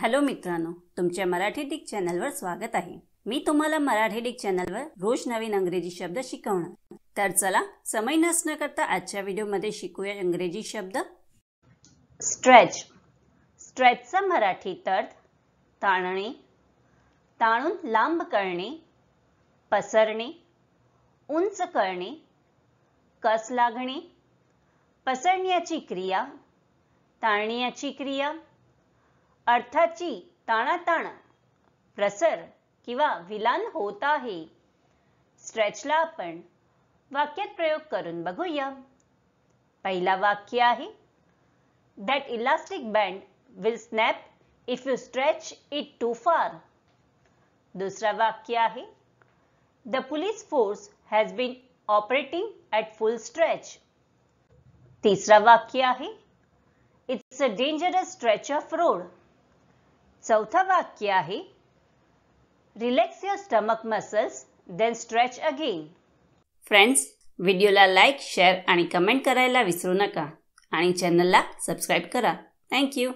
Hello मित्रांनो तुमच्या Marathi Dick चॅनलवर स्वागत आहे. मी तुम्हाला मराठी डिक चॅनलवर रोज नवीन अंग्रेजी शब्द शिकवणार. तर चला समय नसणं करता आजच्या व्हिडिओमध्ये शिकूया इंग्रजी शब्द. स्ट्रेच. स्ट्रेचचा मराठीत अर्थ ताणणे ताणून लांब करणे पसरणे उंच करणे कस लागणे पसरण्याची क्रिया ताणण्याची क्रिया अर्थाची ताणाताण प्रसर किंवा विलान होत आहे. स्ट्रेचला आपण वाक्यात प्रयोग करून बघूया. पहिला वाक्य आहे that elastic band will snap if you stretch it too far दुसरा वाक्य आहे the police force has been operating at full stretch तिसरा वाक्य आहे it's a dangerous stretch of road चौथं वाक्य आहे relax your stomach muscles then stretch again friends व्हिडिओला लाईक शेअर आणि कमेंट करायला विसरू नका आणि चॅनलला सबस्क्राईब करा. थँक्यू